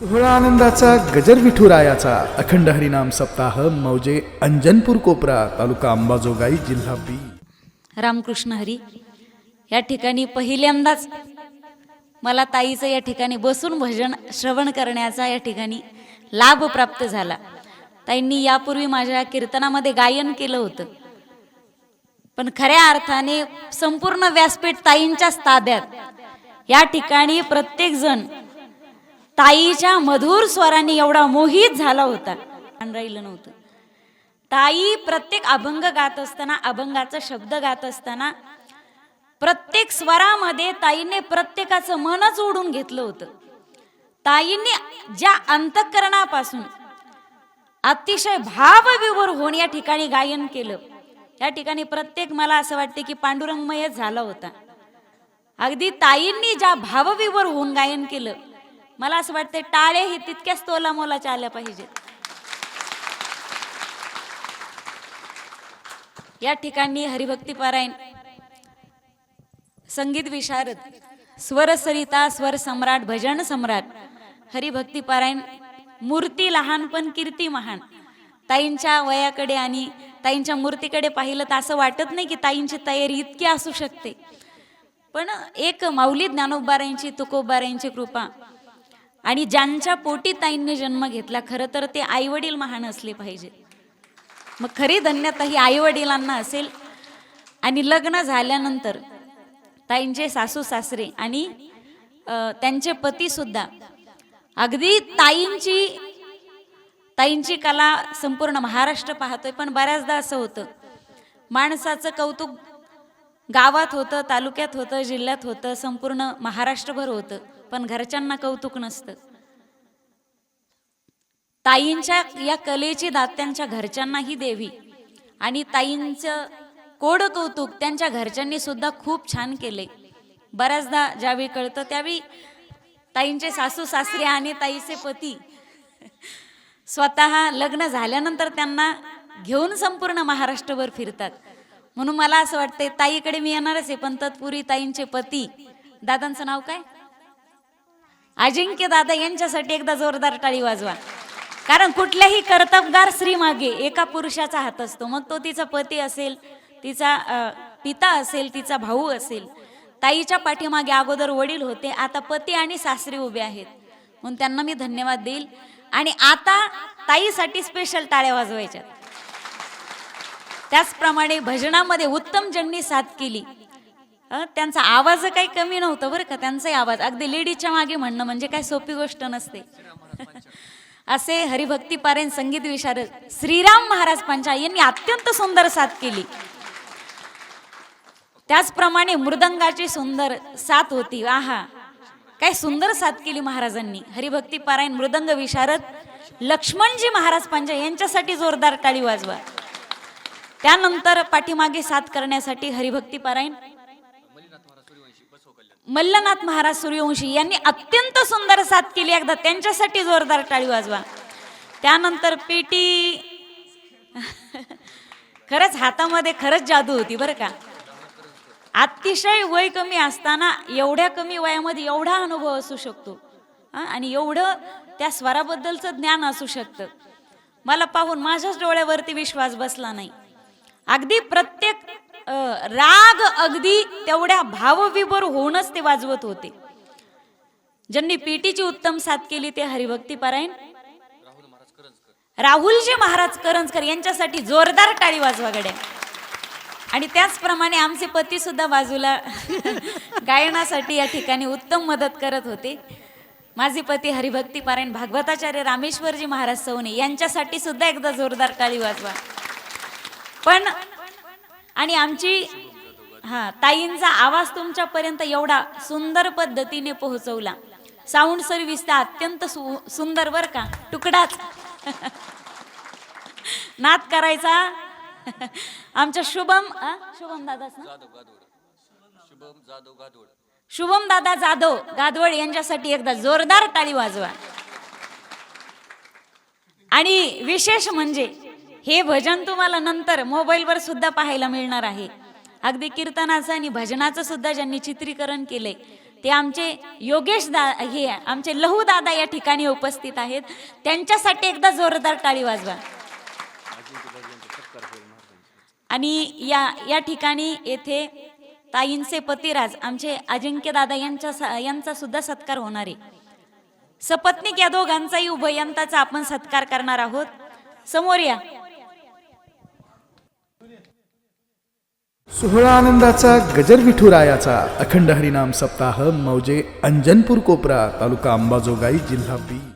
सोहळा आनंदाचा गजर विठुरायाचा अखंड हरिनाम सप्ताह मौजे अंजनपूर कोपरा तालुका अंबाजोगाई जिल्हा बी. रामकृष्ण हरी या ठिकाणी पहिल्यांदाच मला ताईचं या ठिकाणी बसून भजन श्रवण करण्याचा या ठिकाणी लाभ प्राप्त झाला. ताईंनी यापूर्वी माझ्या कीर्तनामध्ये गायन केलं होतं. पण खऱ्या अर्थाने संपूर्ण व्यासपीठ ताईंच्याच ताब्यात. या ठिकाणी प्रत्येकजण ताईच्या मधुर स्वराने एवढा मोहित झाला होता. राहिलं नव्हतं. ताई प्रत्येक अभंग गात असताना अभंगाचा शब्द गात असताना प्रत्येक स्वरामध्ये ताईने प्रत्येकाचं मनच ओढून घेतलं होतं. ताईंनी ज्या अंतःकरणापासून अतिशय भावविभोर होऊन या ठिकाणी गायन केलं या ठिकाणी प्रत्येक मला असं वाटते की पांडुरंगमयच झाला होता. अगदी ताईंनी ज्या भावविभोर होऊन गायन केलं मला असं वाटतंय टाळे हे तितक्याच तोला मोलाच्या आल्या पाहिजेत. या ठिकाणी हरिभक्ती पारायण संगीत विशारद स्वर सरिता स्वर सम्राट भजन सम्राट हरिभक्ती पारायण मूर्ती लहान पण कीर्ती महान. ताईंच्या वयाकडे आणि ताईंच्या मूर्तीकडे पाहिलं तर असं वाटत नाही की ताईंची तयारी इतकी असू शकते. पण एक माऊली ज्ञानोबारायांची तुकोबारायांची कृपा आणि ज्यांच्या पोटी ताईंनी जन्म घेतला खरं तर ते आईवडील महान असले पाहिजेत. मग खरी धन्यता ही आईवडिलांना असेल. आणि लग्न झाल्यानंतर ताईंचे सासू सासरे आणि त्यांचे पती सुद्धा अगदी ताईंची ताईंची कला संपूर्ण महाराष्ट्र पाहतोय. पण बऱ्याचदा असं होतं माणसाचं कौतुक गावात होतं तालुक्यात होतं जिल्ह्यात होतं संपूर्ण महाराष्ट्रभर होतं. पण घरच्यांना कौतुक नसतं. ताईंच्या या कलेची दात त्यांच्या घरच्यांनाही देवी आणि ताईंचं कोड कौतुक त्यांच्या घरच्यांनी सुद्धा खूप छान केले. बऱ्याचदा ज्यावेळी कळतं त्यावेळी ताईंचे सासू सासरे आणि ताईचे पती स्वतः लग्न झाल्यानंतर त्यांना घेऊन संपूर्ण महाराष्ट्रभर फिरतात. म्हणून मला असं वाटतंय ताईकडे मी येणारच आहे पण तत्पूर्वी ताईंचे पती. दादांचं नाव काय? अजिंक्य दादा यांच्यासाठी एकदा जोरदार टाळी वाजवा. कारण कुठल्याही कर्तबगार स्त्री मागे एका पुरुषाचा हात असतो. मग तो तिचा पती असेल तिचा पिता असेल तिचा भाऊ असेल. ताईच्या पाठीमागे अगोदर वडील होते. आता पती आणि सासरी उभे आहेत. म्हणून त्यांना मी धन्यवाद देईल. आणि आता ताईसाठी स्पेशल टाळ्या वाजवायच्या त्याचप्रमाणे भजनामध्ये उत्तम ज्यांनी साथ केली. त्यांचा आवाज काही कमी नव्हता बरं का त्यांचाही आवाज. अगदी लेडीच्या मागे म्हणणं म्हणजे काय सोपी गोष्ट नसते. असे हरिभक्ती पारायण संगीत विशारद श्रीराम महाराज पंचा यांनी अत्यंत सुंदर साथ केली. त्याचप्रमाणे मृदंगाची सुंदर साथ होती. आहा काय सुंदर साथ केली महाराजांनी. हरिभक्ती पारायण मृदंग विशारद लक्ष्मणजी महाराज पंजा यांच्यासाठी जोरदार टाळी वाजवा. त्यानंतर पाठीमागे साथ करण्यासाठी हरिभक्ती पारायण मल्लनाथ महाराज सूर्यवंशी यांनी अत्यंत सुंदर साथ केली. एकदा त्यांच्यासाठी जोरदार टाळी वाजवा. त्यानंतर पेटी खरंच हातामध्ये खरंच जादू होती बरं का. अतिशय वय कमी असताना एवढ्या कमी वयामध्ये एवढा अनुभव असू शकतो. आणि एवढं त्या स्वराबद्दलचं ज्ञान असू शकतं. मला पाहून माझ्याच डोळ्यावरती विश्वास बसला नाही. अगदी प्रत्येक राग अगदी तेवढ्या भावविभोर होऊनच ते वाजवत होते. ज्यांनी पेटीची उत्तम साथ केली ते हरिभक्ती परायण. राहुलजी महाराज करंजकर यांच्यासाठी जोरदार टाळी वाजवा गड्या. आणि त्याचप्रमाणे आमचे पती सुद्धा बाजूला गायनासाठी या ठिकाणी उत्तम मदत करत होते. माझे पती हरिभक्ती पारायण भागवताचार्य रामेश्वरजी महाराज सवने यांच्यासाठी सुद्धा एकदा जोरदार टाळी वाजवा. पण आणि आमची हा ताईंचा आवाज तुमच्यापर्यंत एवढा सुंदर पद्धतीने पोहोचवला. साऊंड सर्व्हिस तर अत्यंत सु- सुंदर बर का? तुकडाच. नाद करायचा. आमच्या शुभम? शुभम दादाच ना शुभम दादा जाधव गादवड यांच्यासाठी एकदा जोरदार टाळी वाजवा. आणि विशेष म्हणजे हे भजन तुम्हाला नंतर मोबाईलवर सुद्धा पाहायला मिळणार आहे. अगदी कीर्तनाचं आणि भजनाचं सुद्धा ज्यांनी चित्रीकरण केलंय ते आमचे योगेश दा हे आमचे लहू दादा या ठिकाणी उपस्थित आहेत. त्यांच्यासाठी एकदा जोरदार टाळी वाजवा. आणि या या ठिकाणी येथे ताईंचे पतिराज आमचे अजिंक्य दादा यांच्या यांचा सुद्धा सत्कार होणार आहे. सपत्निक या दोघांचाही उभयंताचा आपण सत्कार करणार आहोत. समोर या. सोहळा आनंदाचा गजर विठुरायाचा अखंड हरिनाम सप्ताह मौजे अंजनपूर कोपरा तालुका अंबाजोगाई जिल्हा बी.